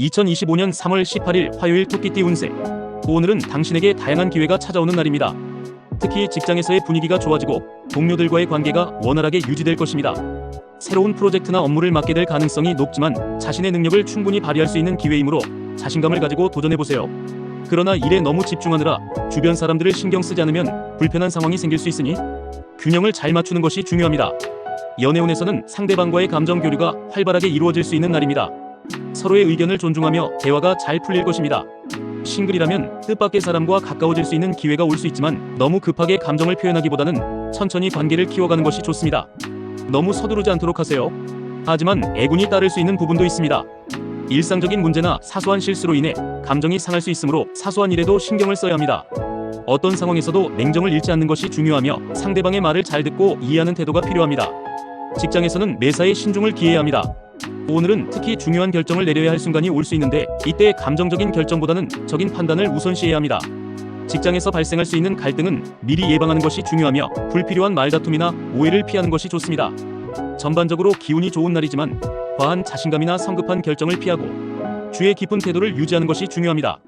2025년 3월 18일 화요일 토끼띠 운세. 오늘은 당신에게 다양한 기회가 찾아오는 날입니다. 특히 직장에서의 분위기가 좋아지고 동료들과의 관계가 원활하게 유지될 것입니다. 새로운 프로젝트나 업무를 맡게 될 가능성이 높지만 자신의 능력을 충분히 발휘할 수 있는 기회이므로 자신감을 가지고 도전해 보세요. 그러나 일에 너무 집중하느라 주변 사람들을 신경 쓰지 않으면 불편한 상황이 생길 수 있으니 균형을 잘 맞추는 것이 중요합니다. 연애운에서는 상대방과의 감정 교류가 활발하게 이루어질 수 있는 날입니다. 서로의 의견을 존중하며 대화가 잘 풀릴 것입니다. 싱글이라면 뜻밖의 사람과 가까워질 수 있는 기회가 올 수 있지만 너무 급하게 감정을 표현하기보다는 천천히 관계를 키워가는 것이 좋습니다. 너무 서두르지 않도록 하세요. 하지만 애군이 따를 수 있는 부분도 있습니다. 일상적인 문제나 사소한 실수로 인해 감정이 상할 수 있으므로 사소한 일에도 신경을 써야 합니다. 어떤 상황에서도 냉정을 잃지 않는 것이 중요하며 상대방의 말을 잘 듣고 이해하는 태도가 필요합니다. 직장에서는 매사에 신중을 기해야 합니다. 오늘은 특히 중요한 결정을 내려야 할 순간이 올 수 있는데 이때 감정적인 결정보다는 적인 판단을 우선시해야 합니다. 직장에서 발생할 수 있는 갈등은 미리 예방하는 것이 중요하며 불필요한 말다툼이나 오해를 피하는 것이 좋습니다. 전반적으로 기운이 좋은 날이지만 과한 자신감이나 성급한 결정을 피하고 주의 깊은 태도를 유지하는 것이 중요합니다.